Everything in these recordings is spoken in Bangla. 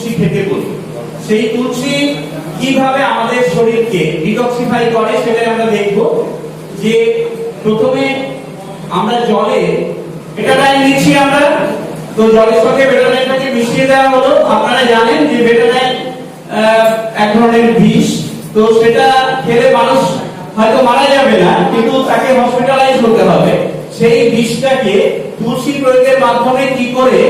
তুলসী খেতে বলি। সেই তুলসী কীভাবে আমাদের শরীরকে ডিটক্সিফাই করে সেটাই আমরা দেখব। যে প্রথমে আমরা জলে টাইম নিচ্ছি আমরা। তো জলের সঙ্গে বেটানাইটটাকে মিশিয়ে দেওয়া হলো। আপনারা জানেন যে বেটানাইট এক ধরনের বিষ। তো সেটা খেলে মানুষ হয়তো মারা যাবে না, কিন্তু তাকে হসপিটালাইজ হতে হবে। সেই বিষটাকে তুলসী প্রয়োগের মাধ্যমে কি করে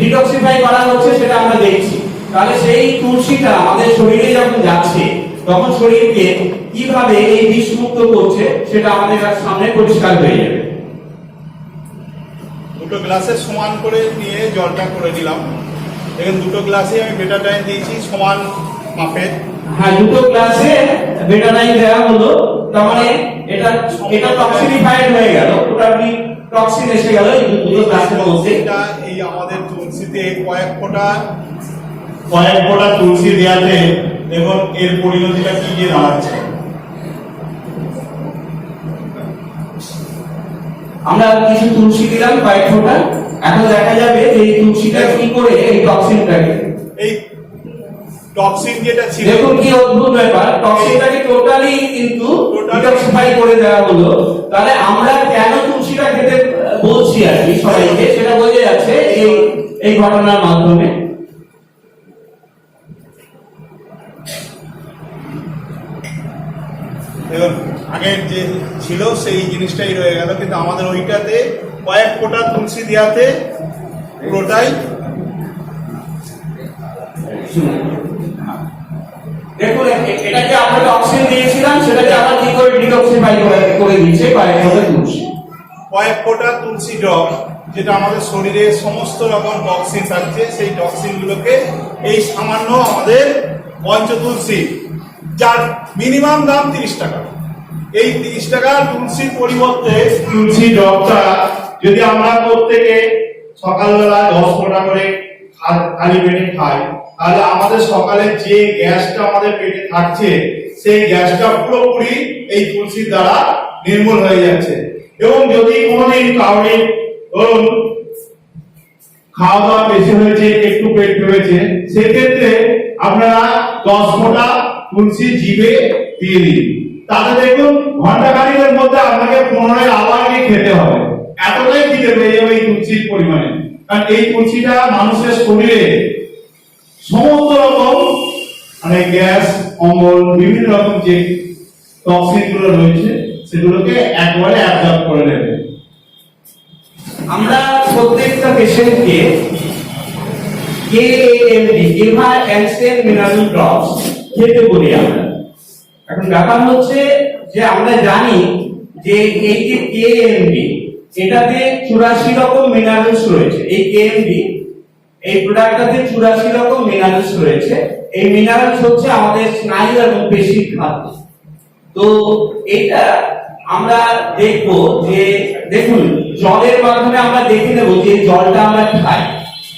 ডিটক্সিফাই করা হচ্ছে সেটা আমরা দেখছি। তাহলে সেই তুলসীটা আমাদের শরীরে যখন যাচ্ছে তখন শরীরকে কীভাবে এই বিষ মুক্ত করছে সেটা আমাদের সামনে পরিষ্কার হয়ে যাবে। দুটো গ্লাসে সমান করে নিয়ে জলটা করে দিলাম এখানে দুটো গ্লাসে আমি বেটাটাইন দিয়েছি সমান মাপের হ্যাঁ দুটো গ্লাসে বেটানাইন দেওয়া হলো তার মানে এটা এটা টক্সিফাইড হয়ে গেল। ওটা আপনি টক্সিন এসে গেল এই দুটো গ্লাসের মধ্যে? এটা এই আমাদের তুলসিতে কয়েক ফোঁটা কয়েক ফোঁটা তুলসী দেওয়াতে এবং এর পরিণতিটা কি গিয়ে দাঁড়াচ্ছে? আমরা কিছু তুলসী দিলাম কয়েক ফোঁটা। এখন দেখা যাবে এই তুলসীটা কি করে এই টক্সিনটাকে। এই টক্সিন যেটা ছিল। দেখুন কি অদ্ভুত ব্যাপার টক্সিনটাকে টোটালি কিন্তু ডিটক্সিফাই করে দেওয়া হলো। তাহলে আমরা কেন তুলসীটা খেতে বলছি আর কি সবাইকে সেটা বোঝা যাচ্ছে এই এই ঘটনার মাধ্যমে এবং আগের যে ছিল সেই জিনিসটাই রয়ে গেল। কিন্তু আমাদের ওইটাতে কয়েক ফোঁটা তুলসী দেওয়াতে পুরোটাই দেখুন এটা যে আমরা টক্সিন দিয়েছিলাম সেটাকে আবার কি করে ডিটক্সিফাই করে করে কয়েক ফোঁটা তুলসী। কয়েক ফোঁটা তুলসী ড্রপ যেটা আমাদের শরীরে সমস্ত রকম টক্সিন থাকছে সেই টক্সিনগুলোকে এই সামান্য আমাদের যার মিনিমাম দাম তিরিশ টাকা। এই তিরিশ টাকা তুলসীর পরিবর্তে তুলসী ডবটা যদি আমরা প্রত্যেকে সকালবেলা দশ ফোঁটা করে খালি পেটে খাই, তাহলে আমাদের সকালে যে গ্যাসটা আমাদের পেটে থাকছে, সেই গ্যাসটা পুরোপুরি এই তুলসীর দ্বারা নির্মূল হয়ে যাচ্ছে। এবং যদি কোনোদিন কাউরি ধরুন খাওয়া দাওয়া বেশি হয়েছে, একটু পেট ভেবেছে সেক্ষেত্রে আপনারা দশ ফোঁটা তুলসী জিভে দিয়ে দিন। তাহলে দেখুন ঘণ্টা মধ্যে আপনাকে পুনরায় আবার খেতে হবে। এতটাই খিদে পেয়ে যাবে এই তুলসীর পরিমাণে। কারণ এই তুলসীটা মানুষের শরীরে সমস্ত রকম মানে গ্যাস, অম্বল, বিভিন্ন রকম যে টক্সিনগুলো রয়েছে, সেগুলোকে একবারে অ্যাবজর্ব করে নেবে। আমরা প্রত্যেকটা পেশেন্টকে কেএমডি গেভা অ্যানসেন মিনারেল ড্রপস খেতে বলি আমরা। এখন ব্যাপার হচ্ছে যে আমরা জানি যে এই যে কেএমডি এটাতে চুরাশি রকম মিনারেলস রয়েছে। এই কেএমডি এই প্রোডাক্টটাতে চুরাশি রকম মিনারেলস রয়েছে। এই মিনারেলস হচ্ছে আমাদের স্নায়ু এবং পেশির খাদ্য। তো এটা আমরা দেখব যে, দেখুন, জলের মাধ্যমে আমরা দেখে নেব যে জলটা আমরা খাই।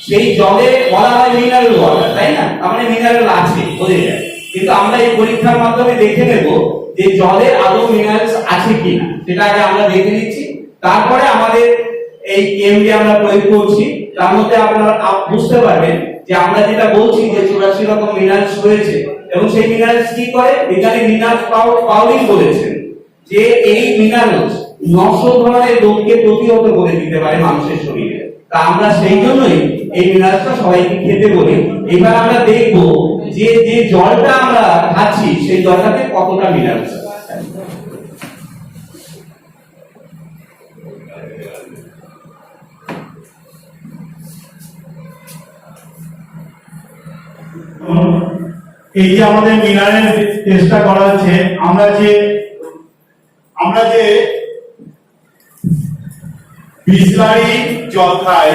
সেই জলে বলা হয় মিনারেল ওয়াটার তাই না? তার মানে মিনারেল আছে, বোঝা যায়। কিন্তু আমরা এই পরীক্ষার মাধ্যমে দেখে নেব যে জলে আদৌ মিনারেলস আছে কিনা। সেটা আগে আমরা দেখে নিচ্ছি। তারপরে আমাদের এই কেএমডি আমরা প্রয়োগ করছি। তার মধ্যে আপনারা আপ- বুঝতে পারবেন যে আমরা যেটা বলছি যে চুরাশি রকম মিনারেলস রয়েছে এবং সেই মিনারেলস কি করে? বিজ্ঞানী মিনারেলস পাউলিং বলেছেন যে এই মিনারেলস নশো ধরনের রোগকে প্রতিহত করে দিতে পারে মানুষের শরীরে। তা আমরা সেই জন্যই এই মিনারেলসটা সবাইকে খেতে বলি। এবার আমরা দেখব যে যে জলটা আমরা খাচ্ছি, সেই জলটাতে কতটা মিনারেলস এই যে আমাদের মিনারেল টেস্টটা করা হচ্ছে, আমরা যে আমরা যে, বিসলারি জল খাই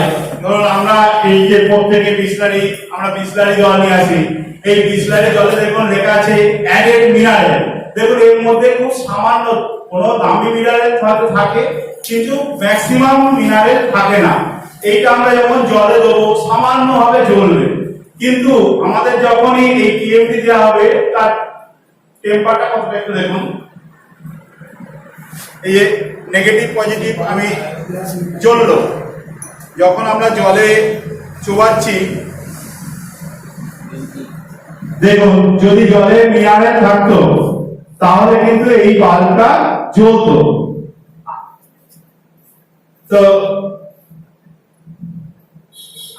ধরুন আমরা এই যে প্রত্যেকে বিসলারি, আমরা বিসলারি জল নিয়ে আসি। এই বিসলারি জলে দেখুন লেখা আছে অ্যাডেড মিনারেল দেখুন, এর মধ্যে খুব সামান্য কোনো দামি মিনারেল হয়তো থাকে, কিন্তু ম্যাক্সিমাম মিনারেল থাকে না। এইটা আমরা যখন জলে দেবো সামান্য ভাবে জ্বলবে। কিন্তু আমাদের যখনই এই টিএমটি দেওয়া হবে, তার টেম্পারটা কতটা একটু দেখুন। এই নেগেটিভ পজিটিভ আমি জ্বললো। যখন আমরা জলে চুবাচ্ছি দেখুন যদি জলে মিনারেল থাকতো তাহলে কিন্তু এই বাল্বটা জ্বলতো। তো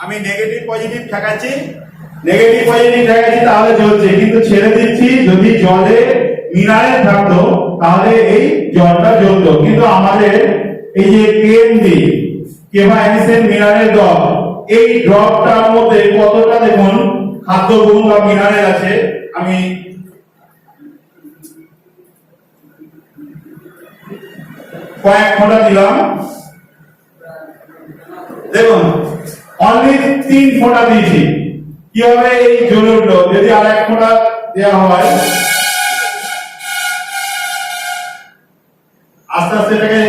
আমি নেগেটিভ পজিটিভ ঠেকাচ্ছি। নেগেটিভ পজিটিভ দেখাচ্ছি তাহলে জ্বলছে। কিন্তু ছেড়ে দিচ্ছি যদি জলে মিনারেল থাকতো তাহলে এই জলটা জ্বলতো। কিন্তু আমাদের এই যে কেএমডি কেভা এনিসেন মিনারেল ড্রপ এই ড্রপটার মধ্যে কতটা দেখুন? খাদ্য গুণ বা মিনারেল আছে। আমি কয়েক ফোঁটা দিলাম। দেখুন অনলি তিন ফোঁটা দিয়েছি। কীভাবে এই জ্বলে উঠল? যদি আর এক ফোঁটা দেওয়া হয়, আস্তে আস্তে এটাকে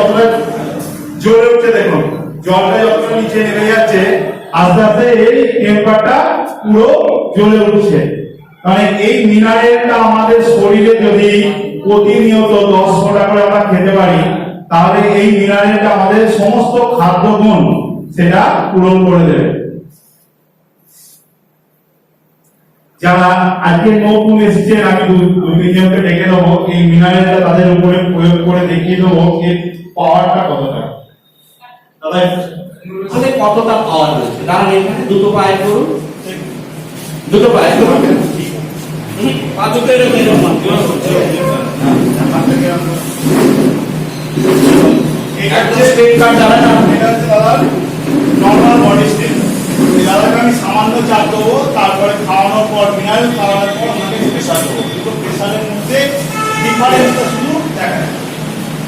কতটা জোরে উঠছে দেখুন। জলটা যতটা নিচে নেমে যাচ্ছে, আস্তে আস্তে এই টেম্পারটা পুরো জ্বলে উঠছে। মানে এই মিনারেলটা আমাদের শরীরে যদি প্রতিনিয়ত দশ ফোঁটা করে আমরা খেতে পারি, তাহলে এই মিনারেলটা আমাদের সমস্ত খাদ্য গুণ সেটা পূরণ করে দেবে। যারা আজকে নতুন এসেছেন আমি দু- দু তিনজনকে ডেকে দেবো এই মিনারেলটা তাদের উপরে প্রয়োগ করে দেখিয়ে দেবো এর পাওয়ারটা কতটা। দাদা কতটা পাওয়ার রয়েছে? কারণ এখানে দুটো পায়ে করুন। দুটো পায়ে করুন। এটা হচ্ছে এটা হচ্ছে দাদা নর্মাল বডি স্টেট আমি সামান্য চাপ দেবো তারপরে খাওয়ানোর পর মিনারেল খাওয়ানোর পর ওনাকে প্রেশার দেবো। দুটো প্রেশারের মধ্যে ডিফারেন্সটা শুধু দেখা।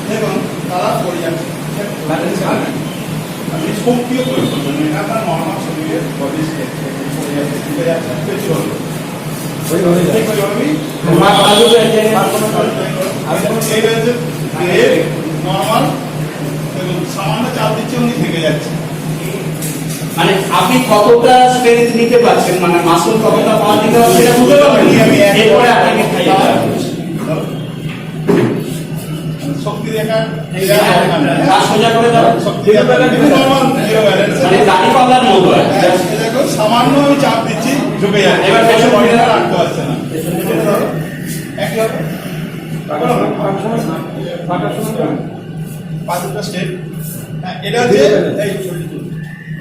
দেখুন দাদা পড়ে যাচ্ছে। আপনি শক্তিও প্রয়োগ করবেন। এটা আপনার নর্মাল শরীরের বডি স্টেট যাচ্ছে পেছন নর্মাল সামান্য চাপ দিচ্ছে উনি থেকে যাচ্ছে। মানে আপনি কতটা স্ট্রেংথ নিতে পারছেন? মানে মাসুল কতটা পাওয়ার দিতে পারছেন সেটা বুঝতে পারবেন? আমি এরপরে আপনাকে খাইয়ে দেওয়া হবে। শক্তি দেখা এটা দরকার সোজা করে দাও। শক্তি দেখা নর্মাল জিরো ব্যালেন্স মানে দাড়ি পাল্লার মতো সামান্য আমি চাপ দিচ্ছি ঢুকে যাচ্ছে এবার পেছন ফিরে বডিটা পারছে না এটা ধরো। একই হবে। পা স্টেপ হ্যাঁ, এটা হচ্ছে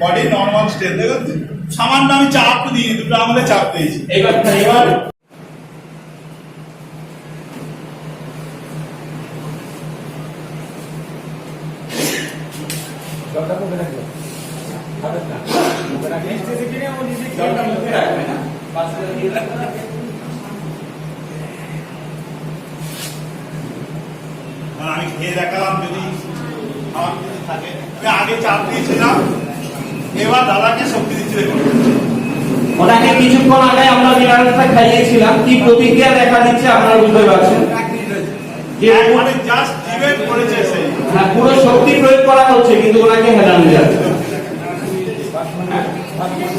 বডি নর্মাল স্টেপ দেখো সামান্য আমি চাপ দিই দুটো আঙুলে চাপ দিয়েছি। এবার এবার। জলটা মুখে রাখবে। না। পাশে দিয়ে রাখবে। আর আমি খেয়ে দেখালাম যদি আমার যদি থাকে। আমি আগে চাপ দিয়েছিলাম। এবার দাদাকে শক্তি দিচ্ছি ওনাকে কিছুক্ষণ আগে আমরা মিনারেলটা খাইয়েছিলাম কি প্রতিক্রিয়া দেখা দিচ্ছে আপনারা বুঝতে পারছেন? মানে জাস্ট ডিবেট করেছে সেই হ্যাঁ, পুরো শক্তি প্রয়োগ করা হচ্ছে কিন্তু ওনাকে হেলানো যাচ্ছে।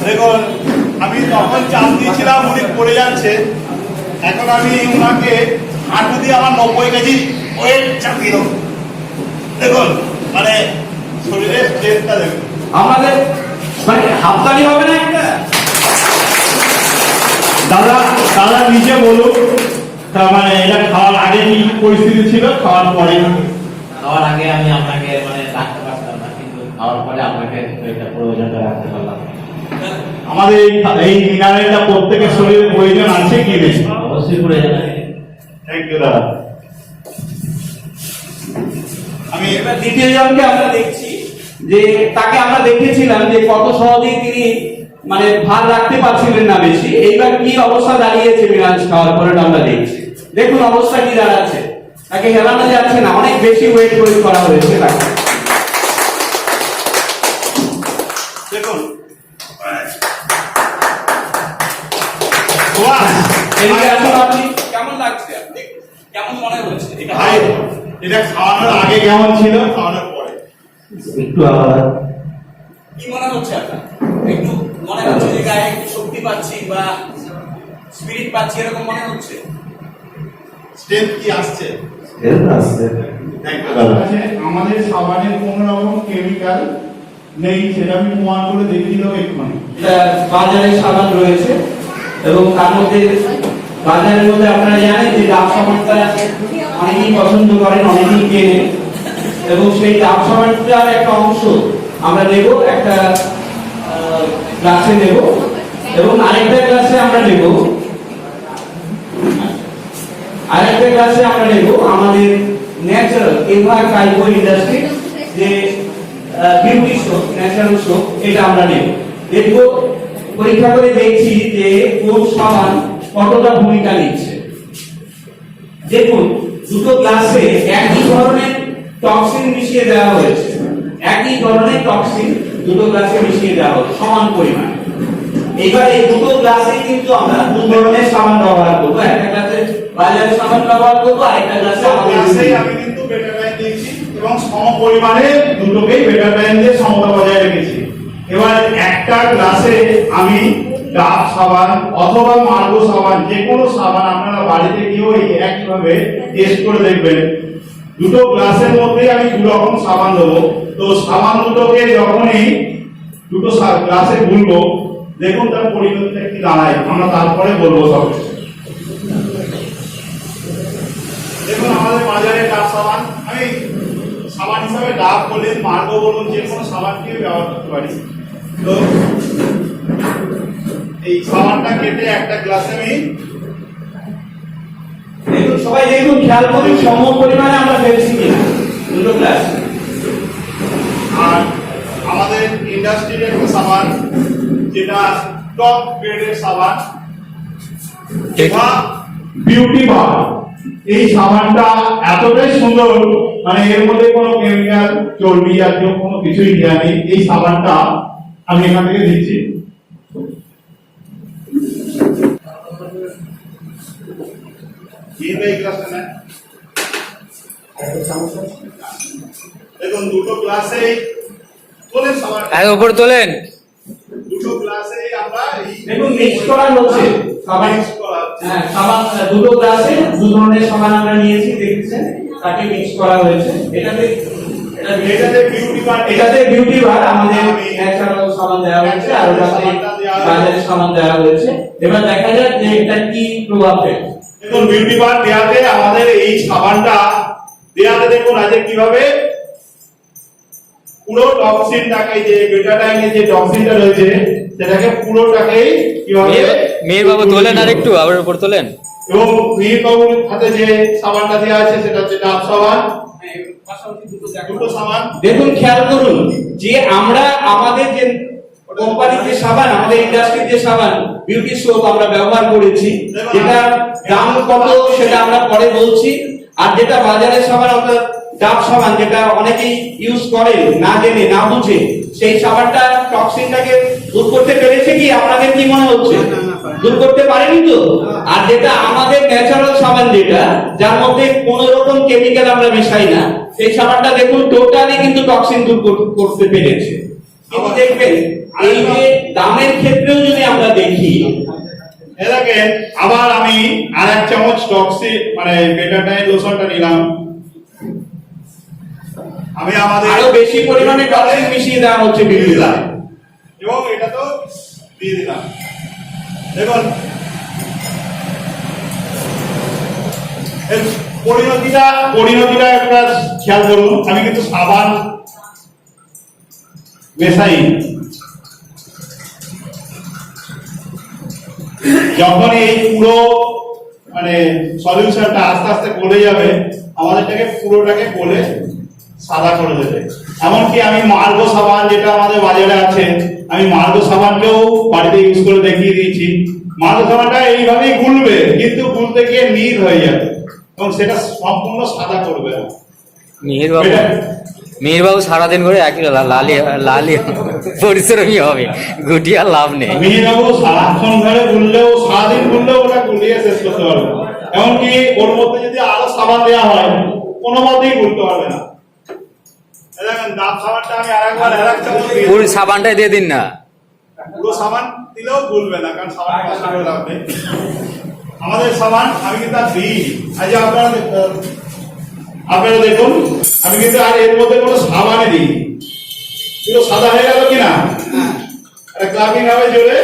দেখুন আমি তখন চাপ দিয়েছিলাম উনি পড়ে যাচ্ছে। এখন আমি ওনাকে হাঁটু দিয়ে আমার নব্বই কেজি ওয়েট চাপিয়ে দেখুন মানে শরীরের স্ট্রেংথটা দেখুন। আমাদের মানে হাততালি হবে না একটা? দাদা দাদা নিজে বলুক। তার মানে এটা খাওয়ার আগে কি পরিস্থিতি ছিল? খাওয়ার পরে? খাওয়ার আগে আমি আপনাকে মানে রাখতে পারতাম না কিন্তু খাওয়ার পরে আপনাকে এটা প্রয়োজনটা রাখতে পারলাম। আমাদের এই এই মিনারেলটা প্রত্যেকের শরীরে প্রয়োজন আছে কি নেই? অবশ্যই প্রয়োজন আছে। থ্যাংক ইউ দাদা। আমি এবার দ্বিতীয় জনকে আমরা দেখছি যে তাকে আমরা দেখেছিলাম যে কত সহজেই তিনি মানে ভার রাখতে পারছিলেন না বেশি। এইবার কি অবস্থা দাঁড়িয়েছে মিরাজ খাওয়ার পরে আমরা দেখছি। দেখুন অবস্থা কি দাঁড়াচ্ছে। তাকে হেলানো যাচ্ছে না অনেক বেশি ওয়েট করে করা হয়েছে তাকে। দেখুন। আপনি কেমন লাগছে? কেমন মনে হচ্ছে? এটা খাওয়ানোর আগে কেমন ছিল? খাওয়ানোর একটু আলাদা। কি মনে হচ্ছে আপনার? একটু মনে হচ্ছে যে গায়ে একটু শক্তি পাচ্ছি বা স্পিরিট পাচ্ছি এরকম মনে হচ্ছে? স্ট্রেংথ কি আসছে? আসছে. আছে, আমাদের সাবানের কোন রকম কেমিক্যাল নেই সেটা আমি প্রমাণ করে দেখিয়ে দেবো এক্ষুনি বাজারে সাবান রয়েছে এবং তার মধ্যে বাজারের মধ্যে আপনারা জানেন যে ডাব সাবানটা অনেকেই পছন্দ করেন অনেকেই কেনেন। এবং সেই ডাব সাবানটার একটা অংশ আমরা নেব, একটা গ্লাসে নেব, এবং আরেকটা গ্লাসে আমরা নেব, আরেকটা গ্লাসে আমরা নেব আমাদের ন্যাচারাল এভা কাইবো ইন্ডাস্ট্রি যে বিউটি সোপ ন্যাচারাল সোপ এটা আমরা নেব। দেখব, পরীক্ষা করে দেখছি যে কোন সাবান কতটা ভূমিকা নিচ্ছে। দেখুন, দুটো ক্লাসে একই ধরনের টক্সিন মিশিয়ে দেওয়া হয়েছে। একই ধরনের টক্সিন দুটো গ্লাসে মিশিয়ে দেওয়া হয়েছে সমান পরিমাণে। এবার এই দুটো গ্লাসে কিন্তু আমরা দু ধরনের সাবান ব্যবহার করব। একটা গ্লাসে বাজারের সাবান ব্যবহার করব আরেকটা গ্লাসে আমি কিন্তু বেটার লাইন দিয়েছি এবং সম পরিমাণে দুটোকেই বেটার লাইন দিয়ে সমতা বজায় রেখেছি। এবার একটা গ্লাসে আমি ডাব সাবান অথবা মার্গো সাবান যে কোনো সাবান আপনারা বাড়িতে গিয়েও একইভাবে টেস্ট করে দেখবেন। দুটো গ্লাসের মধ্যে আমি দু রকম সাবান দেবো। তো সাবান দুটোকে যখনই দুটো গ্লাসে গুলবো, দেখুন তার পরিণতিটা কি দাঁড়ায়। আমরা তারপরে বলব সব। দেখুন আমাদের বাজারে ডাব সাবান। আমি সাবান হিসাবে ডাব বলুন, যে কোনো সাবানকে ব্যবহার করতে পারি। তো এই সাবানটা কেটে একটা গ্লাসে আমি সবাই দেখুন, খেয়াল করুন সম পরিমাণে আমরা ফেলছি কিনা দুটো গ্লাস আর আমাদের ইন্ডাস্ট্রির একটা সাবান যেটা টপ গ্রেডের সাবান বিউটি বার এই সাবানটা এতটাই সুন্দর মানে এর মধ্যে কোনো কেমিক্যাল চর্বি জাতীয় কোনো কিছুই দেওয়া নেই। এই সাবানটা আমি এখান থেকে দিচ্ছি দেখুন দুটো গ্লাসে তোলেন আগে উপর তোলেন। দুটো গ্লাসে দেখুন মিক্স করা হচ্ছে সাবান। হ্যাঁ সাবান দুটো গ্লাসে দু ধরনের সাবান আমরা নিয়েছি দেখছেন? তাকে মিক্স করা হয়েছে। এটাতে এটা এটাতে বিউটি বার এটাতে বিউটি বার আমাদের ন্যাচারাল সাবান দেওয়া হয়েছে আর ওটাতে বাজারের সাবান দেওয়া হয়েছে। এবার দেখা যাক যে এটা কি প্রভাব ফেলে। দেখুন বিউটি বার দেয়াতে আমাদের এই সাবানটা দেয়াতে দেখুন আজকে কীভাবে পুরো টক্সিনটাকে যে বেটাডাইনের যে টক্সিনটা রয়েছে সেটাকে পুরোটাকেই কীভাবে মেয়ের বাবু তোলেন আর একটু আবার উপর তোলেন। এবং মিহির বাবুর হাতে যে সাবানটা দেওয়া আছে সেটা হচ্ছে ডাব সাবান। দুটো সাবান। দেখুন খেয়াল করুন যে আমরা আমাদের যে কোম্পানির যে সাবান আমাদের ইন্ডাস্ট্রির যে সাবান বিউটি সোপ আমরা ব্যবহার করেছি যেটা দাম কত সেটা আমরা পরে বলছি। আর যেটা বাজারের সাবান অর্থাৎ ডাব সাবান যেটা অনেকেই ইউজ করে না জেনে না বুঝে সেই সাবানটা টক্সিনটাকে দূর করতে পেরেছে কি? আপনাদের কি মনে হচ্ছে? দূর করতে পারেনি তো? আর যেটা আমাদের ন্যাচারাল সাবান যেটা যার মধ্যে কোনো রকম কেমিক্যাল আমরা মেশাই না সেই সাবানটা দেখুন টোটালি কিন্তু টক্সিন দূর করতে পেরেছে। কিন্তু দেখবেন এই যে দামের ক্ষেত্রেও যদি আমরা দেখি এ আবার আমি আর এক চামচ টক্সি মানে বেটাডাইন লোশনটা নিলাম। আমি আমাদের আরও বেশি পরিমাণে টক্সিন মিশিয়ে দেওয়া হচ্ছে দিলাম। এবং এটা তো দিয়ে দিলাম। দেখুন। পরিণতিটা পরিণতিটা একটা খেয়াল করুন। আমি কিন্তু সাবান, মেশাই। যখন এই পুরো মানে সলিউশনটা আস্তে আস্তে গলে যাবে, আমাদেরটাকে পুরোটাকে গলে সাদা করে দেবে। এমনকি আমি মার্গো সাবান যেটা আমাদের বাজারে আছে আমি মার্গো সাবানকেও বাড়িতে ইউজ করে দেখিয়ে দিয়েছি। মালদা সাবানটা এইভাবেই গুলবে কিন্তু গুলতে গিয়ে নীল হয়ে যাবে। এবং সেটা সম্পূর্ণ সাদা করবে না। মিহির বাবু মিহির বাবু সারাদিন করে একই লালি লালি পরিশ্রমী হবে গুটিয়ে লাভ নেই। মিহিবাবু সারাক্ষণ ধরে গুললেও সারাদিন গুললেও ওটা গুলিয়ে শেষ করতে পারবে এমনকি ওর মধ্যে যদি আরও সাবান দেওয়া হয় পুরো সাবানটাই দিয়ে দিন না। পুরো সাবান দিলেও গুলবে না, কারণ সাবান লাভ নেই আমাদের সাবান, আমি কিন্তু আর দিই আজ আপনারা আপনারা দেখুন, আমি কিন্তু আর এর মধ্যে কোনো সাবানে দিই পুরো সাদা হয়ে গেল কিনা? ক্লাবিং হবে জোরে।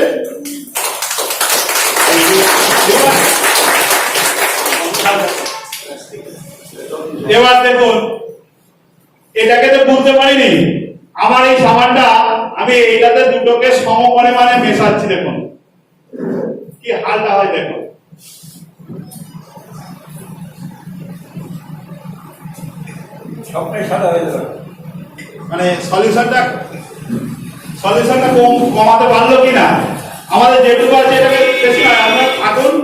এবার দেখুন, এটাকে তো বুঝতে পারিনি। আমার এই সাবানটা আমি এইটাতে দুটোকে সম পরিমাণে মেশাচ্ছি দেখুন। কি হালটা হয় দেখুন। সবটাই সাদা যাবে। মানে সলিউশনটা সলিউশনটা কম কমাতে পারল কিনা? আমাদের যেটুকু আছে এটাকে বেশি নয় আমরা থাকুন।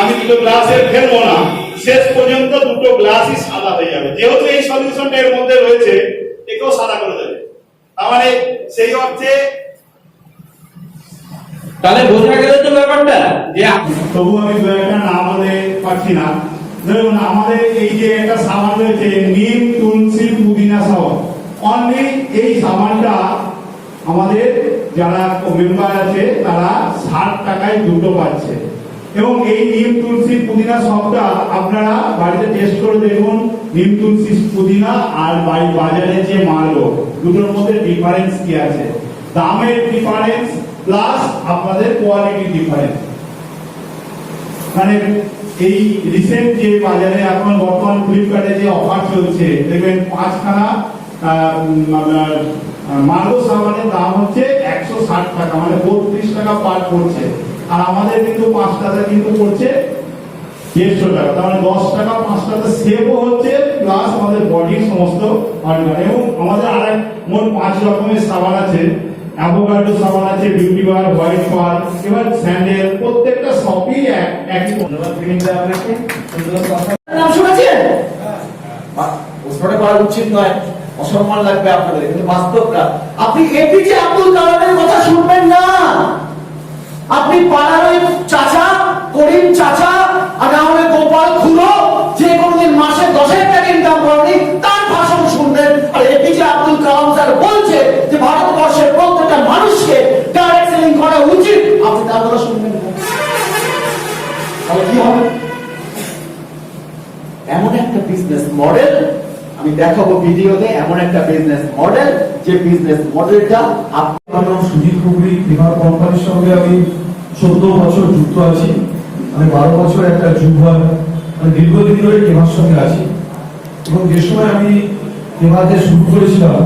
আমি দুটো গ্লাসে ফেলব না। শেষ পর্যন্ত দুটো গ্লাসই সাদা হয়ে যাবে। যেহেতু এই সলিউশনটা এর মধ্যে রয়েছে একেও সাদা করে দেবে। মানে সেই অর্থে তাহলে বোঝা গেল তো ব্যাপারটা? যে তবু আমি একটা নাম বলে পারছি না। ধরুন আমাদের এই যে একটা সাবান রয়েছে নিম তুলসী পুদিনা সাবান অনলি এই সাবানটা আমাদের যারা মেম্বার আছে তারা ষাট টাকায় দুটো পাচ্ছে। এবং এই নিম তুলসী পুদিনা সবটা আপনারা বাড়িতে টেস্ট করে দেখুন। নিম পুদিনা আর বাজারে যে দুটোর মধ্যে ডিফারেন্স কি আছে? দামের ডিফারেন্স প্লাস আপনাদের কোয়ালিটি ডিফারেন্স মানে এই রিসেন্ট যে বাজারে এখন বর্তমান ফ্লিপকার্টে যে অফার চলছে, দেখবেন পাঁচখানা মার্গো সাবানের দাম হচ্ছে একশো ষাট টাকা মানে বত্রিশ টাকা পার পড়ছে। আর আমাদের কিন্তু পাঁচটাতে কিন্তু পড়ছে দেড়শো টাকা। তার মানে দশ টাকা পাঁচ টাকা সেভও হচ্ছে প্লাস আমাদের বডির সমস্ত অর্গান এবং আমাদের আর এক মোট পাঁচ রকমের সাবান আছে। অ্যাভোকাডো সাবান আছে বিউটি বার হোয়াইট বার এবার স্যান্ডেল প্রত্যেকটা সবই এক একই ধন্যবাদ আপনাকে সুন্দর কথা নাম শুনেছেন? প্রশ্নটা করা উচিত নয় অসম্মান লাগবে আপনাদের কিন্তু বাস্তবটা। আপনি এপিজে আব্দুল না আপনি পাড়ার ওই চাচা, করিম চাচা, আর না হলে গোপাল যে মাসে টাকা ইনকাম করেনি, তার ভাষণ শুনবেন। আর A P J Abdul Kalam sir বলছে যে, ভারতবর্ষের প্রত্যেকটা মানুষকে ডাইরেক্ট সেলিং করা উচিত। আপনি তার কথা শুনবেন তাহলে কি হবে? এমন একটা বিজনেস মডেল আমি দেখাবো ভিডিওতে এমন একটা বিজনেস মডেল যে বিজনেস মডেলটা আপনি আমার নাম সুজিত কুবরি বিমার কোম্পানির সঙ্গে আমি চোদ্দ বছর যুক্ত আছি। আমি বারো বছর একটা হয়। মানে দীর্ঘদিন ধরে কেমার সঙ্গে আছি। এবং যে সময় আমি কেমাতে শুরু করেছিলাম,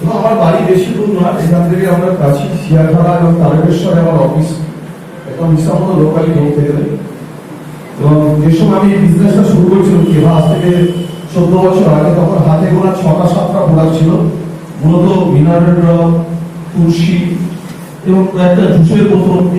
এবং আমার বাড়ি বেশি দূর নয়, এখান থেকে আমরা কাছি শিয়াখানা এবং তারকেশ্বরে আমার অফিস একদম ইসলামপুর লোকালি বলতে গেলে এবং যে সময় আমি বিজনেসটা শুরু করেছিলাম কেমা আজ থেকে চোদ্দ বছর আগে তখন হাতে গোনা ছটা সাতটা প্রোডাক্ট ছিল। মূলত মিনারেল তুলসী এবং একটা জুসের বোতল।